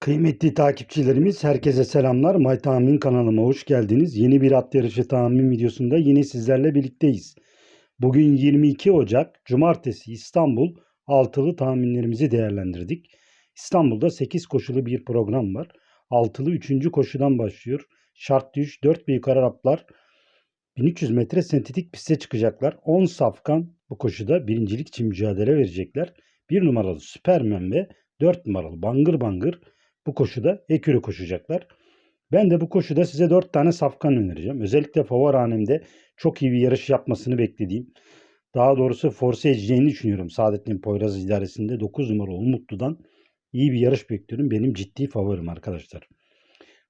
Kıymetli takipçilerimiz herkese selamlar. My Tahmin kanalıma hoş geldiniz. Yeni bir at yarışı tahmin videosunda yine sizlerle birlikteyiz. Bugün 22 Ocak Cumartesi İstanbul altılı tahminlerimizi değerlendirdik. İstanbul'da 8 koşulu bir program var. Altılı 3. koşudan başlıyor. Şart düş 4 büyük Araplar 1300 metre sentetik piste çıkacaklar. 10 safkan bu koşuda birincilik için mücadele verecekler. 1 numaralı Süpermen ve 4 numaralı Bangır Bangır bu koşuda ekürü koşacaklar. Ben de bu koşuda size 4 tane safkan önereceğim. Özellikle Favorhanem'de çok iyi bir yarış yapmasını beklediğim, daha doğrusu force edeceğini düşünüyorum. Saadettin Poyraz idaresinde 9 numaralı Umutlu'dan iyi bir yarış bekliyorum. Benim ciddi favorim arkadaşlar.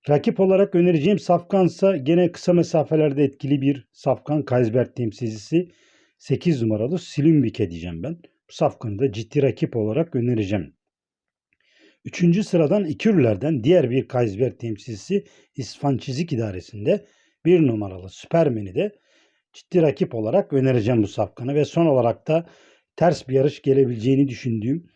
Rakip olarak önereceğim safkansa gene kısa mesafelerde etkili bir safkan Kaysberg temsilcisi 8 numaralı Silimbike diyeceğim ben. Bu safkanı da ciddi rakip olarak önereceğim. Üçüncü sıradan İkürlerden diğer bir Kaysberg temsilcisi İsfan Çizik idaresinde bir numaralı Süpermen'i de ciddi rakip olarak önereceğim bu safkanı ve son olarak da ters bir yarış gelebileceğini düşündüğüm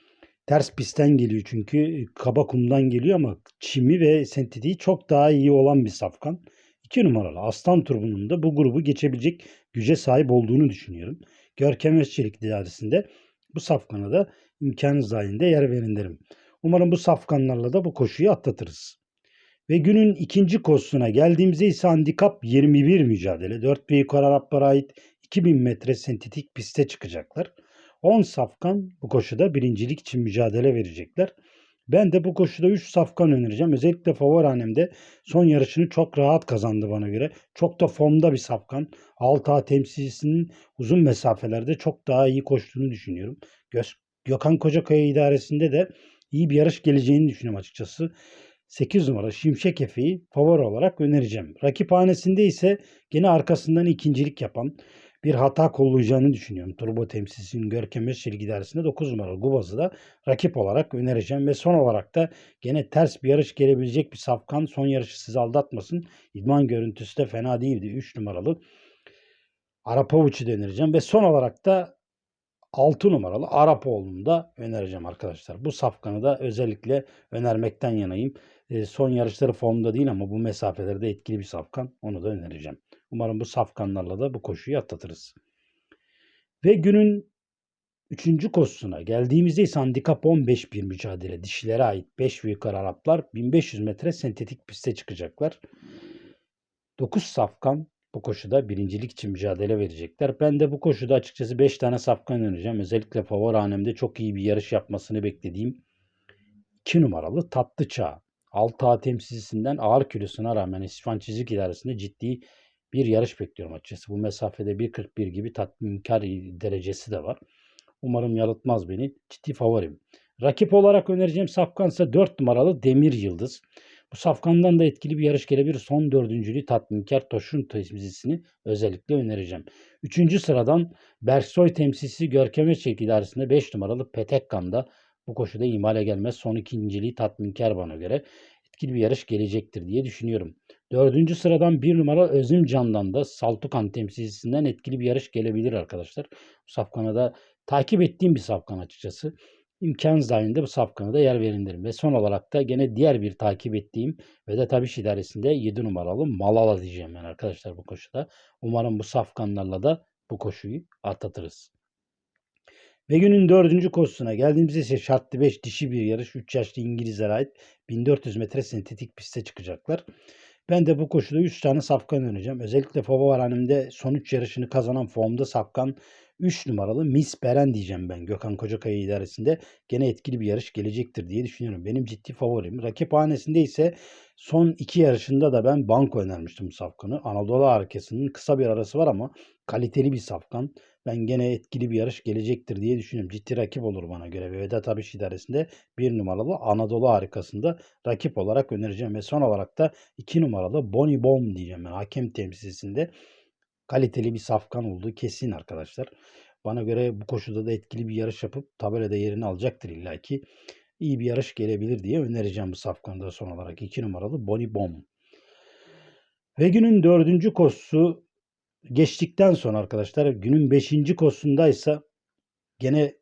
ters pistten geliyor çünkü kaba kumdan geliyor ama çimi ve sentetiği çok daha iyi olan bir safkan. 2 numaralı Aslan Turbu'nun da bu grubu geçebilecek güce sahip olduğunu düşünüyorum. Görkem Özçelik idaresinde bu safkana da imkanınız dahilinde yer verin derim. Umarım bu safkanlarla da bu koşuyu atlatırız. Ve günün ikinci koşusuna geldiğimizde ise handikap 21 mücadele. 4 büyük Araplara ait 2000 metre sentetik piste çıkacaklar. 10 safkan bu koşuda birincilik için mücadele verecekler. Ben de bu koşuda 3 safkan önereceğim. Özellikle Favorhanem'de son yarışını çok rahat kazandı bana göre. Çok da formda bir safkan. Alta temsilcisinin uzun mesafelerde çok daha iyi koştuğunu düşünüyorum. Gö- Gökhan Kocakaya idaresinde de iyi bir yarış geleceğini düşünüyorum açıkçası. 8 numara Şimşek Efe'yi favori olarak önereceğim. Rakiphanesinde ise gene arkasından ikincilik yapan bir hata kollayacağını düşünüyorum. Turbo temsilcisinin Görkem Özçelik idaresinde 9 numaralı Gubaz'ı da rakip olarak önereceğim. Ve son olarak da gene ters bir yarış gelebilecek bir safkan. Son yarışı sizi aldatmasın. İdman görüntüsü de fena değildi. 3 numaralı Arapavuç'u önereceğim. Ve son olarak da 6 numaralı Arapoğlu'nu da önereceğim arkadaşlar. Bu safkanı da özellikle önermekten yanayım. E, son yarışları formda değil ama bu mesafelerde etkili bir safkan. Onu da önereceğim. Umarım bu safkanlarla da bu koşuyu atlatırız. Ve günün 3. koşusuna geldiğimizde ise handikap 15 bir mücadele. Dişilere ait 5 büyük Araplar 1500 metre sentetik piste çıkacaklar. 9 safkan bu koşuda birincilik için mücadele verecekler. Ben de bu koşuda açıkçası 5 tane safkan önereceğim. Özellikle Favorhanem'de çok iyi bir yarış yapmasını beklediğim 2 numaralı Tatlı Çağ. 6 A temsilcisinden ağır kilosuna rağmen İspan Çizik idaresinde ciddi bir yarış bekliyorum açıkçası. Bu mesafede 1.41 gibi tatminkar derecesi de var. Umarım yalıtmaz beni. Ciddi favorim. Rakip olarak önereceğim safkansa 4 numaralı Demir Yıldız. Bu safkandan da etkili bir yarış gelebilir. Son dördüncülüğü tatminkar Toşun temsilcisini özellikle önereceğim. Üçüncü sıradan Berksoy temsilcisi Görkem Özçelik idaresinde 5 numaralı Petekkan'da bu koşuda imale gelmez. Son ikinciliği tatminkar bana göre. Etkili bir yarış gelecektir diye düşünüyorum. Dördüncü sıradan bir numara Özüm Can'dan da Saltukan temsilcisinden etkili bir yarış gelebilir arkadaşlar. Bu safkana da takip ettiğim bir safkan açıkçası. İmkanınız dahilinde bu safkana da yer verin derim. Ve son olarak da gene diğer bir takip ettiğim ve de tabii idaresinde 7 numaralı Malala diyeceğim ben arkadaşlar bu koşuda. Umarım bu safkanlarla da bu koşuyu atlatırız. Ve günün dördüncü koşusuna geldiğimizde ise şartlı 5 dişi bir yarış 3 yaşlı İngilizlere ait 1400 metre sentetik piste çıkacaklar. Ben de bu koşuda 3 tane safkan önereceğim. Özellikle Favavaranim'de son 3 yarışını kazanan formda safkan 3 numaralı Miss Beren diyeceğim ben Gökhan Kocakaya idaresinde. Gene etkili bir yarış gelecektir diye düşünüyorum. Benim ciddi favorim. Rakiphanesinde ise son 2 yarışında da ben banko önermiştim safkanı. Anadolu arkasının kısa bir arası var ama kaliteli bir safkan. Ben gene etkili bir yarış gelecektir diye düşünüyorum. Ciddi rakip olur bana göre. Ve Vedat Abiş idaresinde bir numaralı Anadolu harikasında rakip olarak önereceğim. Ve son olarak da iki numaralı Bonnie Bom diyeceğim ben. Hakem temsilcisinde kaliteli bir safkan olduğu kesin arkadaşlar. Bana göre bu koşuda da etkili bir yarış yapıp tabelada yerini alacaktır illaki. İyi bir yarış gelebilir diye önereceğim bu safkanda son olarak. 2 numaralı Bonnie Bom. Ve günün dördüncü koşusu geçtikten sonra arkadaşlar günün 5. koşusundaysa gene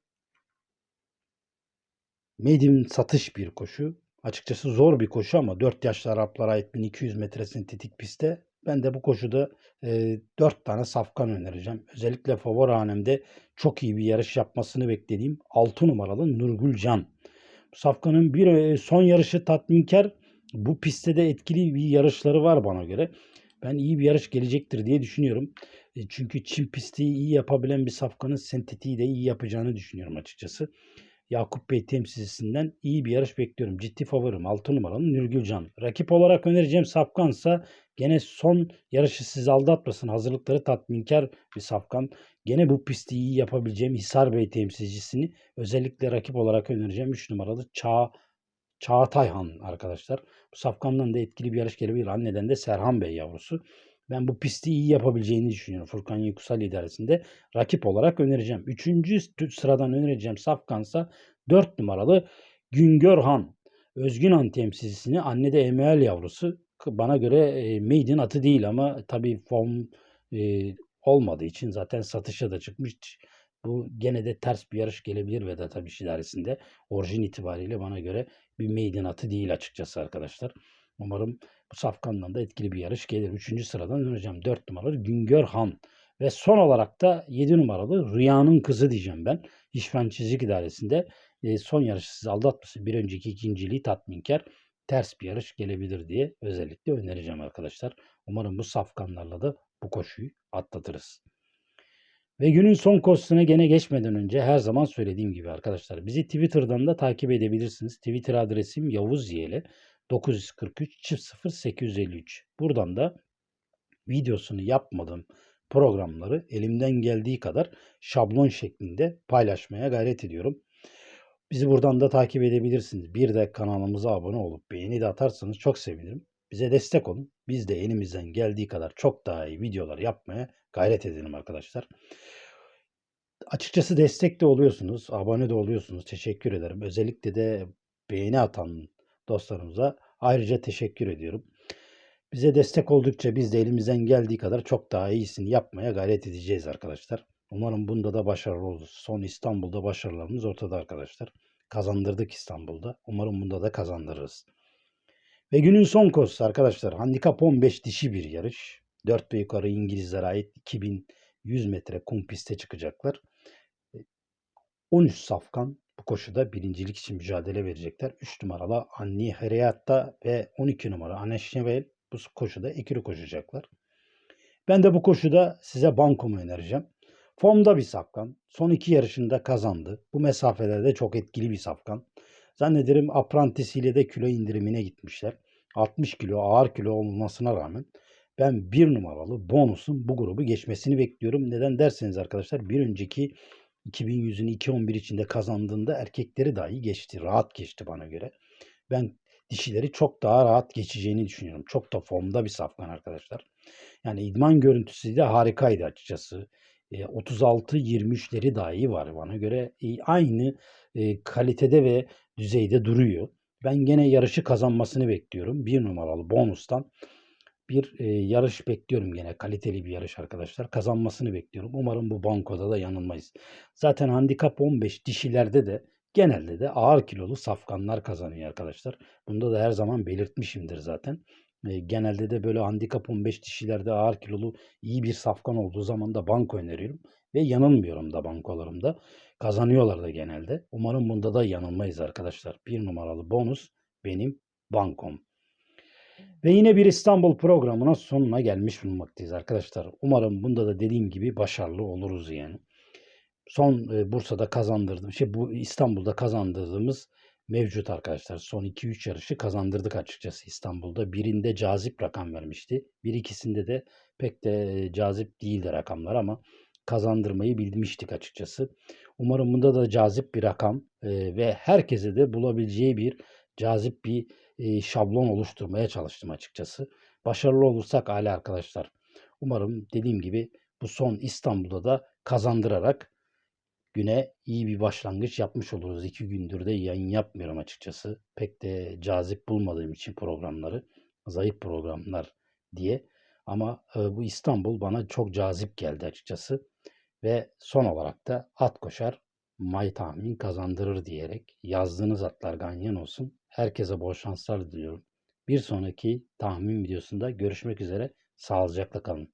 medium satış bir koşu. Açıkçası zor bir koşu ama 4 yaşlı Araplara ait 1200 metre sentetik pistte ben de bu koşuda e, 4 tane safkan önereceğim. Özellikle favori hanemde çok iyi bir yarış yapmasını beklediğim 6 numaralı Nurgül Can. Safkanın bir e, son yarışı tatminkar. Bu pistte de etkili bir yarışları var bana göre. Ben iyi bir yarış gelecektir diye düşünüyorum. E, çünkü Çin pisti iyi yapabilen bir safkanın sentetiği de iyi yapacağını düşünüyorum açıkçası. Yakup Bey temsilcisinden iyi bir yarış bekliyorum. Ciddi favorim 6 numaralı Nurgülcan. Rakip olarak önereceğim Safkan'sa gene son yarışı sizi aldatmasın. Hazırlıkları tatminkar bir Safkan. Gene bu pisti iyi yapabileceğim Hisar Bey temsilcisini özellikle rakip olarak önereceğim 3 numaralı Çağ Çağatay Han arkadaşlar. Bu Safkan'dan da etkili bir yarış gelebilir. Anneden de Serhan Bey yavrusu. Ben bu pisti iyi yapabileceğini düşünüyorum. Furkan Yüksel idaresinde rakip olarak önereceğim. Üçüncü sıradan önereceğim Safkan'sa 4 numaralı Güngör Han. Özgün Han temsilcisini anne de Emel yavrusu. Bana göre e, maiden atı değil ama tabii form e, olmadığı için zaten satışa da çıkmış. Bu gene de ters bir yarış gelebilir Vedat Abiş idaresinde. Orijin itibariyle bana göre bir maiden atı değil açıkçası arkadaşlar. Umarım safkandan da etkili bir yarış gelir. Üçüncü sıradan önereceğim. Dört numaralı Güngör Han. Ve son olarak da 7 numaralı Rüyanın Kızı diyeceğim ben. İşfen Çizik İdaresi'nde e, son yarışı sizi aldatmasın. Bir önceki ikinciliği tatminkar. Ters bir yarış gelebilir diye özellikle önereceğim arkadaşlar. Umarım bu safkanlarla da bu koşuyu atlatırız. Ve günün son koşusuna gene geçmeden önce her zaman söylediğim gibi arkadaşlar bizi Twitter'dan da takip edebilirsiniz. Twitter adresim Yavuz Yele 943 0 853. Buradan da videosunu yapmadığım programları elimden geldiği kadar şablon şeklinde paylaşmaya gayret ediyorum. Bizi buradan da takip edebilirsiniz. Bir de kanalımıza abone olup beğeni de atarsanız çok sevinirim. Bize destek olun. Biz de elimizden geldiği kadar çok daha iyi videolar yapmaya gayret edelim arkadaşlar. Açıkçası destek de oluyorsunuz, abone de oluyorsunuz. Teşekkür ederim. Özellikle de beğeni atan dostlarımıza ayrıca teşekkür ediyorum. Bize destek oldukça biz de elimizden geldiği kadar çok daha iyisini yapmaya gayret edeceğiz arkadaşlar. Umarım bunda da başarılı oluruz. Son İstanbul'da başarılarımız ortada arkadaşlar. Kazandırdık İstanbul'da. Umarım bunda da kazandırırız. Ve günün son koşusu arkadaşlar. Handikap 15 dişi bir yarış. 4 ve yukarı İngilizlere ait 2100 metre kum piste çıkacaklar. 13 safkan bu koşuda birincilik için mücadele verecekler. 3 numaralı Anni Heriyatta ve 12 numara Aneşnevel bu koşuda ikili koşacaklar. Ben de bu koşuda size bankomu önereceğim. Formda bir safkan. Son iki yarışında kazandı. Bu mesafelerde çok etkili bir safkan. Zannederim aprantisiyle de kilo indirimine gitmişler. 60 kilo ağır kilo olmasına rağmen ben bir numaralı bonusun bu grubu geçmesini bekliyorum. Neden derseniz arkadaşlar bir önceki 2100'ün 2.11 içinde kazandığında erkekleri dahi geçti. Rahat geçti bana göre. Ben dişileri çok daha rahat geçeceğini düşünüyorum. Çok da formda bir safkan arkadaşlar. Yani idman görüntüsü de harikaydı açıkçası. E, 36-23'leri dahi var bana göre. E, aynı e, kalitede ve düzeyde duruyor. Ben gene yarışı kazanmasını bekliyorum. Bir numaralı bonustan bir e, yarış bekliyorum gene. Kaliteli bir yarış arkadaşlar. Kazanmasını bekliyorum. Umarım bu bankoda da yanılmayız. Zaten handikap 15 dişilerde de genelde de ağır kilolu safkanlar kazanıyor arkadaşlar. Bunda da her zaman belirtmişimdir zaten. E, genelde de böyle handikap 15 dişilerde ağır kilolu iyi bir safkan olduğu zaman da banko öneriyorum. Ve yanılmıyorum da bankolarımda. Kazanıyorlar da genelde. Umarım bunda da yanılmayız arkadaşlar. Bir numaralı bonus benim bankom. Ve yine bir İstanbul programına sonuna gelmiş bulunmaktayız arkadaşlar. Umarım bunda da dediğim gibi başarılı oluruz yani. Son e, Bursa'da kazandırdığım, şey bu İstanbul'da kazandırdığımız mevcut arkadaşlar. Son 2-3 yarışı kazandırdık açıkçası İstanbul'da. Birinde cazip rakam vermişti. Bir ikisinde de pek de cazip değildi rakamlar ama kazandırmayı bilmiştik açıkçası. Umarım bunda da cazip bir rakam e, ve herkese de bulabileceği bir cazip bir e, şablon oluşturmaya çalıştım açıkçası. Başarılı olursak âlâ arkadaşlar. Umarım dediğim gibi bu son İstanbul'da da kazandırarak güne iyi bir başlangıç yapmış oluruz. İki gündür de yayın yapmıyorum açıkçası. Pek de cazip bulmadığım için programları. Zayıf programlar diye. Ama e, bu İstanbul bana çok cazip geldi açıkçası. Ve son olarak da at koşar may tahmin kazandırır diyerek yazdığınız atlar ganyan olsun. Herkese bol şanslar diliyorum. Bir sonraki tahmin videosunda görüşmek üzere. Sağlıcakla kalın.